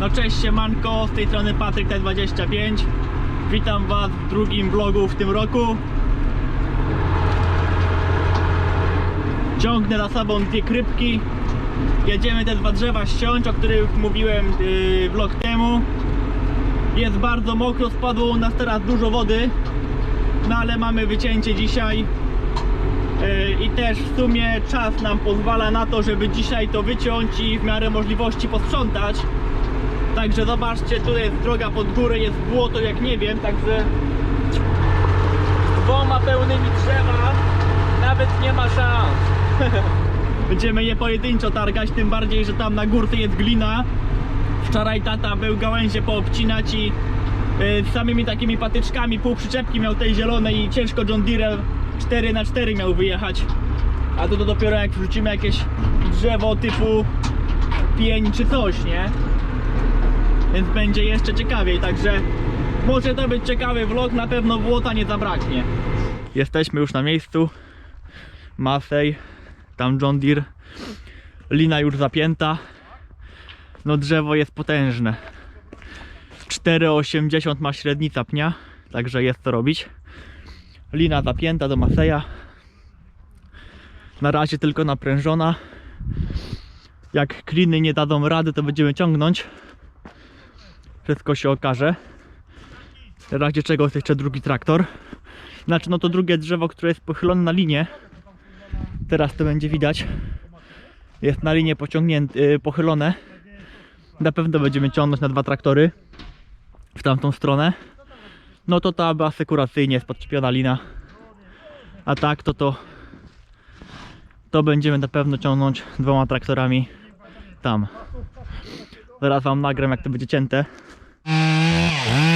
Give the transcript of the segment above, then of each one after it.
No cześć siemanko, z tej strony Patryk T25 Witam was w drugim vlogu w tym roku. Ciągnę za sobą dwie krypki. Jedziemy te dwa drzewa ściąć, o których mówiłem yy, vlog temu. Jest bardzo mokro, spadło u nas teraz dużo wody. No ale mamy wycięcie dzisiaj. Yy, I też w sumie czas nam pozwala na to, żeby dzisiaj to wyciąć i w miarę możliwości posprzątać Także zobaczcie, tu jest droga pod górę, jest błoto jak nie wiem, także dwoma pełnymi drzewa nawet nie ma szans. Będziemy je pojedynczo targać, tym bardziej, że tam na górce jest glina. Wczoraj tata był gałęzie poobcinać i y, z samymi takimi patyczkami pół przyczepki miał tej zielonej i ciężko John Deere 4 na 4 miał wyjechać. A to, to dopiero jak wrzucimy jakieś drzewo typu pień czy coś, nie? Więc będzie jeszcze ciekawiej, także może to być ciekawy vlog, na pewno błota nie zabraknie. Jesteśmy już na miejscu, Masej, tam John Deere, lina już zapięta, no drzewo jest potężne, 4,80 ma średnica pnia, także jest co robić. Lina zapięta do Maseja, na razie tylko naprężona, jak kliny nie dadzą rady, to będziemy ciągnąć wszystko się okaże. W razie czego jest jeszcze drugi traktor. Znaczy, no to drugie drzewo, które jest pochylone na linię. Teraz to będzie widać. Jest na linię pociągnięte, yy, pochylone. Na pewno będziemy ciągnąć na dwa traktory w tamtą stronę. No to ta asekuracyjnie jest podczepiona lina. A tak to to to będziemy na pewno ciągnąć dwoma traktorami tam. Zaraz wam nagram jak to będzie cięte. Música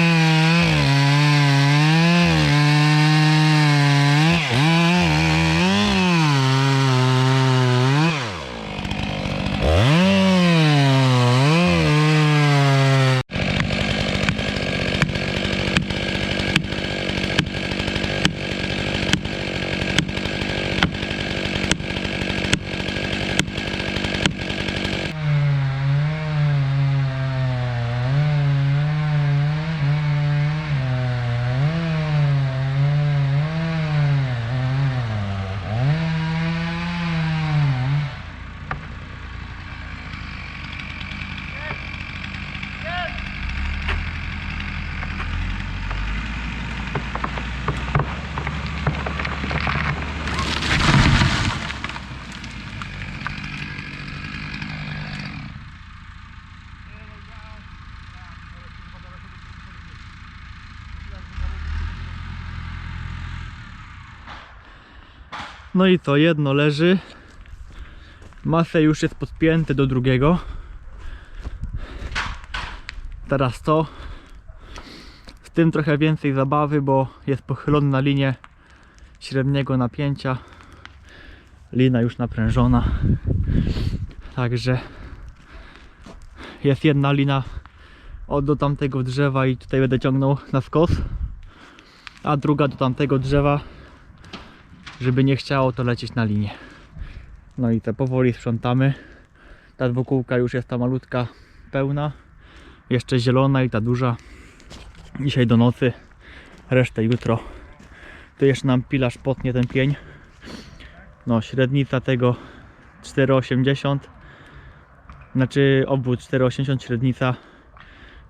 No i to jedno leży. Masę już jest podpięty do drugiego. Teraz to. Z tym trochę więcej zabawy, bo jest pochylony na linię średniego napięcia. Lina już naprężona. Także jest jedna lina od do tamtego drzewa i tutaj będę ciągnął na skos. A druga do tamtego drzewa żeby nie chciało to lecieć na linię. No i te powoli sprzątamy. Ta dwukółka już jest ta malutka pełna. Jeszcze zielona i ta duża. Dzisiaj do nocy. Resztę jutro. Tu jeszcze nam pilarz potnie ten pień. No średnica tego 4,80 Znaczy obwód 4,80 średnica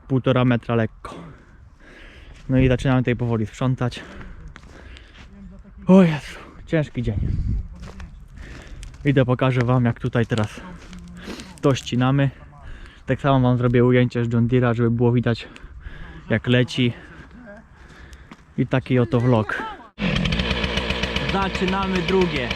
1,5 metra lekko. No i zaczynamy tutaj powoli sprzątać. O Jezu ciężki dzień. Idę pokażę wam jak tutaj teraz to ścinamy. Tak samo wam zrobię ujęcie z John Deere'a, żeby było widać jak leci. I taki oto vlog. Zaczynamy drugie.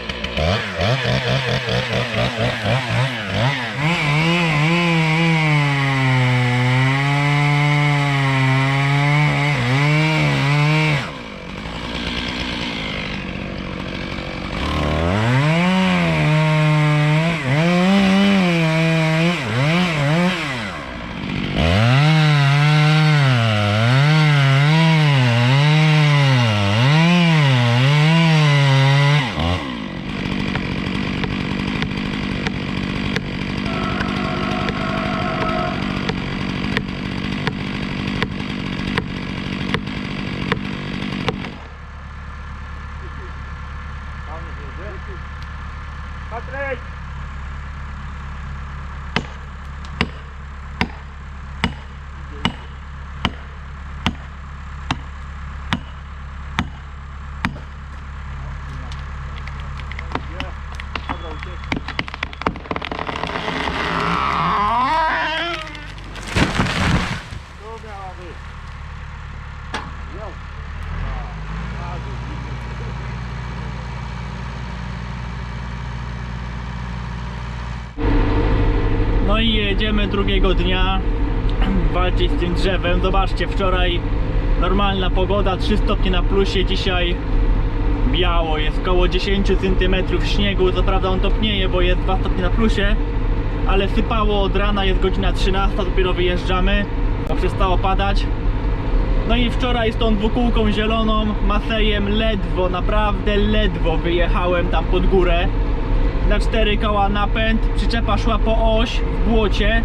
No i jedziemy drugiego dnia walczyć z tym drzewem. Zobaczcie, wczoraj normalna pogoda, 3 stopnie na plusie, dzisiaj biało, jest około 10 cm śniegu. Co prawda on topnieje, bo jest 2 stopnie na plusie, ale sypało od rana, jest godzina 13, dopiero wyjeżdżamy, bo przestało padać. No i wczoraj z tą dwukółką zieloną Masejem ledwo, naprawdę ledwo wyjechałem tam pod górę na cztery koła napęd, przyczepa szła po oś w błocie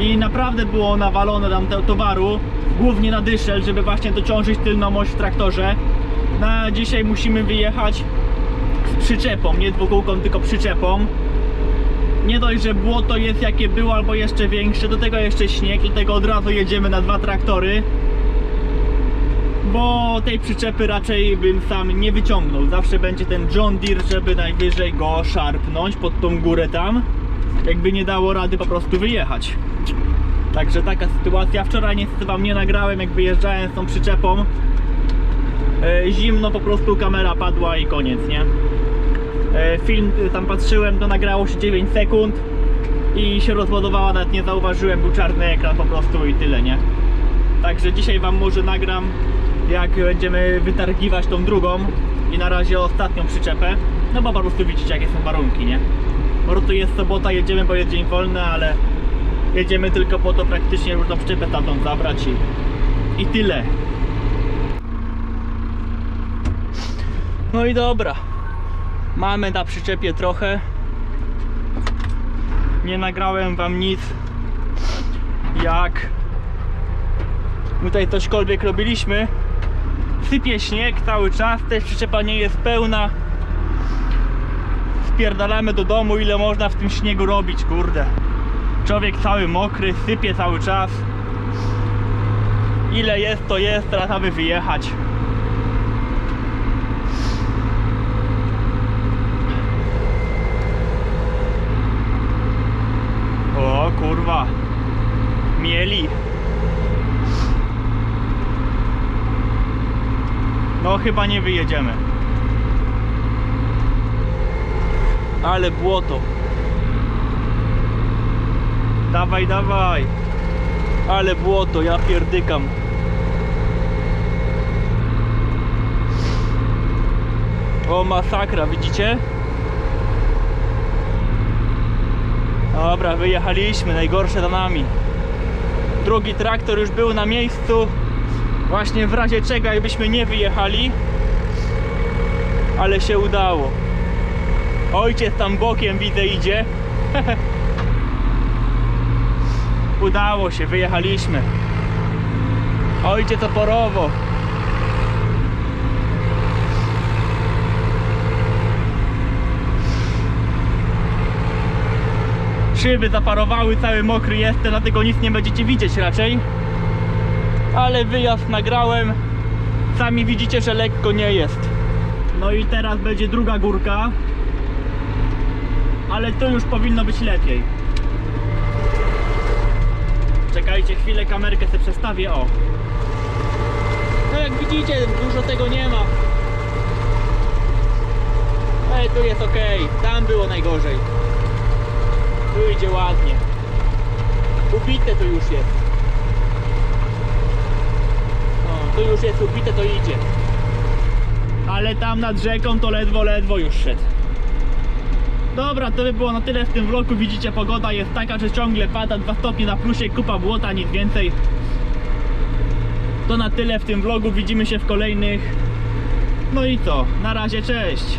i naprawdę było nawalone tam towaru, głównie na dyszel, żeby właśnie dociążyć tylną oś w traktorze. Na dzisiaj musimy wyjechać z przyczepą, nie dwukółką, tylko przyczepą. Nie dość, że błoto jest jakie było, albo jeszcze większe, do tego jeszcze śnieg, dlatego od razu jedziemy na dwa traktory. Bo tej przyczepy raczej bym sam nie wyciągnął. Zawsze będzie ten John Deere, żeby najwyżej go szarpnąć pod tą górę tam. Jakby nie dało rady po prostu wyjechać. Także taka sytuacja. Wczoraj niestety wam nie nagrałem, jak wyjeżdżałem z tą przyczepą. E, Zimno po prostu kamera padła i koniec, nie? E, Film y, tam patrzyłem, to nagrało się 9 sekund i się rozładowała, nawet nie zauważyłem, był czarny ekran po prostu i tyle, nie? Także dzisiaj wam może nagram jak będziemy wytargiwać tą drugą i na razie ostatnią przyczepę. No bo po prostu widzicie jakie są warunki, nie? Po prostu jest sobota, jedziemy, bo jest dzień wolny, ale jedziemy tylko po to praktycznie tą przyczepę stamtąd zabrać i, i tyle. No i dobra. Mamy na przyczepie trochę. Nie nagrałem wam nic jak tutaj cośkolwiek robiliśmy. Sypie śnieg cały czas, też przyczepa nie jest pełna. Spierdalamy do domu, ile można w tym śniegu robić, kurde. Człowiek cały mokry, sypie cały czas. Ile jest, to jest, teraz aby wyjechać. O kurwa. Mieli. No chyba nie wyjedziemy. Ale błoto. Dawaj, dawaj. Ale błoto, ja pierdykam. O masakra, widzicie? Dobra, wyjechaliśmy, najgorsze za nami. Drugi traktor już był na miejscu. Właśnie w razie czego jakbyśmy nie wyjechali Ale się udało. Ojciec tam bokiem widzę idzie. Udało się, wyjechaliśmy. Ojciec oporowo. Szyby zaparowały, cały mokry jestem, dlatego nic nie będziecie widzieć raczej ale wyjazd nagrałem. Sami widzicie, że lekko nie jest. No i teraz będzie druga górka. Ale tu już powinno być lepiej. Czekajcie chwilę, kamerkę sobie przestawię. O. No jak widzicie, dużo tego nie ma. Ale tu jest ok. Tam było najgorzej. Tu idzie ładnie. Ubite tu już jest. O, tu już jest ubite, to idzie. Ale tam nad rzeką to ledwo, ledwo już szedł. Dobra, to by było na tyle w tym vlogu. Widzicie, pogoda jest taka, że ciągle pada 2 stopnie na plusie, kupa błota, nic więcej. To na tyle w tym vlogu. Widzimy się w kolejnych. No i co? Na razie, cześć!